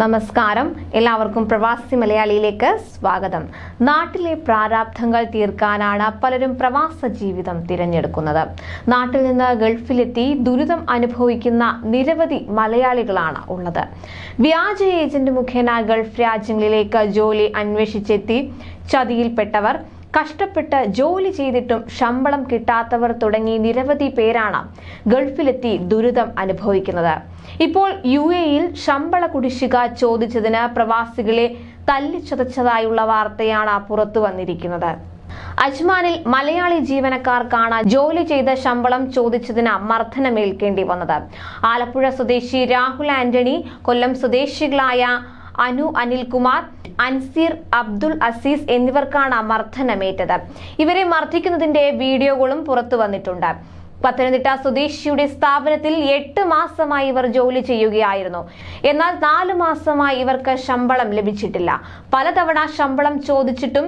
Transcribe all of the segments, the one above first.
നമസ്കാരം. എല്ലാവർക്കും പ്രവാസി മലയാളിയിലേക്ക് സ്വാഗതം. നാട്ടിലെ പ്രാരാബ്ധങ്ങൾ തീർക്കാനാണ് പലരും പ്രവാസ ജീവിതം തിരഞ്ഞെടുക്കുന്നത്. നാട്ടിൽ നിന്ന് ഗൾഫിലെത്തി ദുരിതം അനുഭവിക്കുന്ന നിരവധി മലയാളികളാണ് ഉള്ളത്. വ്യാജ ഏജന്റ് മുഖേന ഗൾഫ് രാജ്യങ്ങളിലേക്ക് ജോലി അന്വേഷിച്ചെത്തി ചതിയിൽപ്പെട്ടവർ കഷ്ടപ്പെട്ട് ജോലി ചെയ്തിട്ടും ശമ്പളം കിട്ടാത്തവർ തുടങ്ങി നിരവധി പേരാണ് ഗൾഫിലെത്തി ദുരിതം അനുഭവിക്കുന്നത്. ഇപ്പോൾ യു എയിൽ ശമ്പള കുടിശ്ശിക ചോദിച്ചതിന് പ്രവാസികളെ തല്ലിച്ചതച്ചതായുള്ള വാർത്തയാണ് പുറത്തു വന്നിരിക്കുന്നത്. അജ്മാനിൽ മലയാളി ജീവനക്കാർക്കാണ് ജോലി ചെയ്ത ശമ്പളം ചോദിച്ചതിന് മർദ്ദനമേൽക്കേണ്ടി വന്നത്. ആലപ്പുഴ സ്വദേശി രാഹുൽ ആന്റണി കൊല്ലം സ്വദേശികളായ അനു അനിൽകുമാർ അൻസീർ അബ്ദുൾ അസീസ് എന്നിവർക്കാണ് മർദ്ദനമേറ്റത്. ഇവരെ മർദ്ദിക്കുന്നതിന്റെ വീഡിയോകളും പുറത്തു വന്നിട്ടുണ്ട്. പത്തനംതിട്ട സ്വദേശിയുടെ സ്ഥാപനത്തിൽ എട്ട് മാസമായി ഇവർ ജോലി ചെയ്യുകയായിരുന്നു. എന്നാൽ നാല് മാസമായി ഇവർക്ക് ശമ്പളം ലഭിച്ചിട്ടില്ല. പലതവണ ശമ്പളം ചോദിച്ചിട്ടും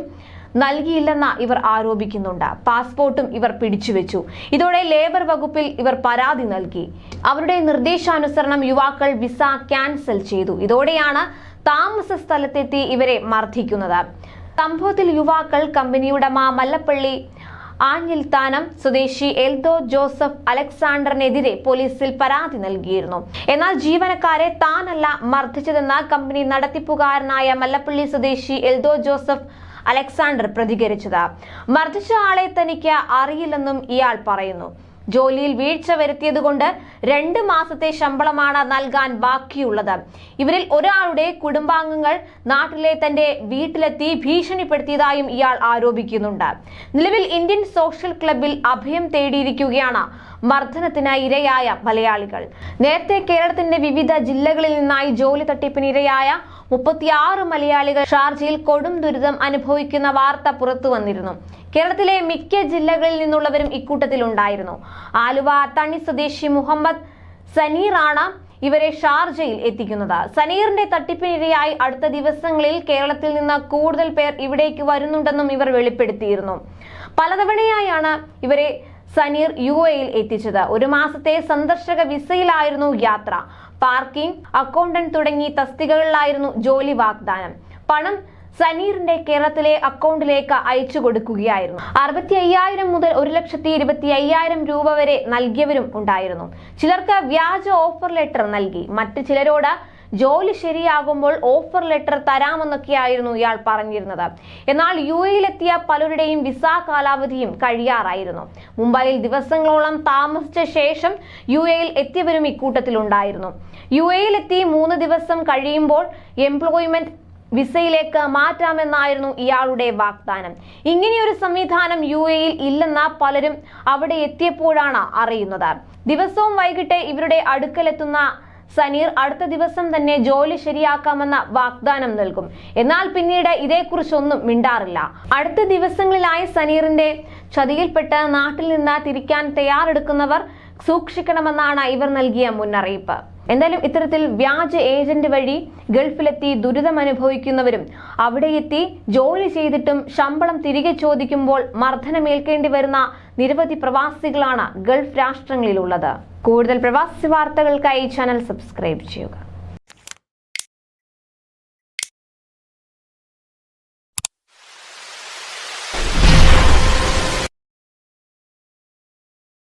നൽകിയില്ലെന്ന ഇവർ ആരോപിക്കുന്നുണ്ട്. പാസ്പോർട്ടും ഇവർ പിടിച്ചുവെച്ചു. ഇതോടെ ലേബർ വകുപ്പിൽ ഇവർ പരാതി നൽകി. അവരുടെ നിർദ്ദേശാനുസരണം യുവാക്കൾ വിസ ക്യാൻസൽ ചെയ്തു. ഇതോടെയാണ് താമസ സ്ഥലത്തെത്തി ഇവരെ മർദ്ദിക്കുന്നത്. സംഭവത്തിൽ യുവാക്കൾ കമ്പനിയുടമ മല്ലപ്പള്ളി ആഞ്ഞിൽത്താനം സ്വദേശി എൽദോ ജോസഫ് അലക്സാണ്ടറിനെതിരെ പോലീസിൽ പരാതി നൽകിയിരുന്നു. എന്നാൽ ജീവനക്കാരെ താനല്ല മർദ്ദിച്ചതെന്ന് കമ്പനി നടത്തിപ്പുകാരനായ മല്ലപ്പള്ളി സ്വദേശി എൽദോ ജോസഫ് അലക്സാണ്ടർ പ്രതികരിച്ചത്. മർദ്ദിച്ച ആളെ തനിക്ക് അറിയില്ലെന്നും ഇയാൾ പറയുന്നു. ജോലിയിൽ വീഴ്ച വരുത്തിയതുകൊണ്ട് രണ്ട് മാസത്തെ ശമ്പളമാണ് നൽകാൻ ബാക്കിയുള്ളത്. ഇവരിൽ ഒരാളുടെ കുടുംബാംഗങ്ങൾ നാട്ടിലെ തന്റെ വീട്ടിലെത്തി ഭീഷണിപ്പെടുത്തിയതായും ഇയാൾ ആരോപിക്കുന്നുണ്ട്. നിലവിൽ ഇന്ത്യൻ സോഷ്യൽ ക്ലബിൽ അഭയം തേടിയിരിക്കുകയാണ് മർദ്ദനത്തിന് ഇരയായ മലയാളികൾ. നേരത്തെ കേരളത്തിന്റെ വിവിധ ജില്ലകളിൽ നിന്നായി ജോലി തട്ടിപ്പിന് ഇരയായ മുപ്പത്തിയാറ് മലയാളികൾ ഷാർജയിൽ കൊടും ദുരിതം അനുഭവിക്കുന്ന വാർത്ത പുറത്തു വന്നിരുന്നു. കേരളത്തിലെ മിക്ക ജില്ലകളിൽ നിന്നുള്ളവരും ഇക്കൂട്ടത്തിൽ ഉണ്ടായിരുന്നു. ആലുവ തണി സ്വദേശി മുഹമ്മദ് സനീറാണ് ഇവരെ ഷാർജയിൽ എത്തിക്കുന്നത്. സനീറിന്റെ തട്ടിപ്പിനിരയായി അടുത്ത ദിവസങ്ങളിൽ കേരളത്തിൽ നിന്ന് കൂടുതൽ പേർ ഇവിടേക്ക് വരുന്നുണ്ടെന്നും ഇവർ വെളിപ്പെടുത്തിയിരുന്നു. പലതവണയായാണ് ഇവരെ സനീർ യു എയിൽ എത്തിച്ചത്. ഒരു മാസത്തെ സന്ദർശക വിസയിലായിരുന്നു യാത്ര. പാർക്കിംഗ് അക്കൗണ്ടന്റ് തുടങ്ങി തസ്തികകളിലായിരുന്നു ജോലി വാഗ്ദാനം. പണം സനീറിന്റെ കേരളത്തിലെ അക്കൗണ്ടിലേക്ക് അയച്ചു കൊടുക്കുകയായിരുന്നു. അറുപത്തി അയ്യായിരം മുതൽ ഒരു ലക്ഷത്തി ഇരുപത്തി അയ്യായിരം രൂപ വരെ നൽകിയവരും ഉണ്ടായിരുന്നു. ചിലർക്ക് വ്യാജ ഓഫർ ലെറ്റർ നൽകി. മറ്റു ചിലരോട് ജോലി ശരിയാകുമ്പോൾ ഓഫർ ലെറ്റർ തരാമെന്നൊക്കെയായിരുന്നു ഇയാൾ പറഞ്ഞിരുന്നത്. എന്നാൽ യു എയിലെത്തിയ പലരുടെയും വിസ കാലാവധിയും കഴിയാറായിരുന്നു. മുംബൈയിൽ ദിവസങ്ങളോളം താമസിച്ച ശേഷം യു എയിൽ എത്തിയവരും ഇക്കൂട്ടത്തിലുണ്ടായിരുന്നു. യു എയിലെത്തി മൂന്ന് ദിവസം കഴിയുമ്പോൾ എംപ്ലോയ്മെന്റ് വിസയിലേക്ക് മാറ്റാമെന്നായിരുന്നു ഇയാളുടെ വാഗ്ദാനം. ഇങ്ങനെയൊരു സംവിധാനം യു എയിൽ ഇല്ലെന്ന പലരും അവിടെ എത്തിയപ്പോഴാണ് അറിയുന്നത്. ദിവസവും വൈകിട്ട് ഇവരുടെ അടുക്കലെത്തുന്ന സനീർ അടുത്ത ദിവസം തന്നെ ജോലി ശരിയാക്കാമെന്ന വാഗ്ദാനം നൽകും. എന്നാൽ പിന്നീട് ഇതേക്കുറിച്ചൊന്നും മിണ്ടാറില്ല. അടുത്ത ദിവസങ്ങളിലായി സനീറിന്റെ ചതിയിൽപ്പെട്ട് നാട്ടിൽ നിന്ന് തിരിക്കാൻ തയ്യാറെടുക്കുന്നവർ സൂക്ഷിക്കണമെന്നാണ് ഇവർ നൽകിയ മുന്നറിയിപ്പ്. എന്തായാലും ഇത്തരത്തിൽ വ്യാജ ഏജന്റ് വഴി ഗൾഫിലെത്തി ദുരിതം അനുഭവിക്കുന്നവരും അവിടെ എത്തി ജോലി ചെയ്തിട്ടും ശമ്പളം തിരികെ ചോദിക്കുമ്പോൾ മർദ്ദനമേൽക്കേണ്ടി വരുന്ന നിരവധി പ്രവാസികളാണ് ഗൾഫ് രാഷ്ട്രങ്ങളിലുള്ളത്. കൂടുതൽ പ്രവാസി വാർത്തകൾക്കായി ചാനൽ സബ്സ്ക്രൈബ് ചെയ്യുക.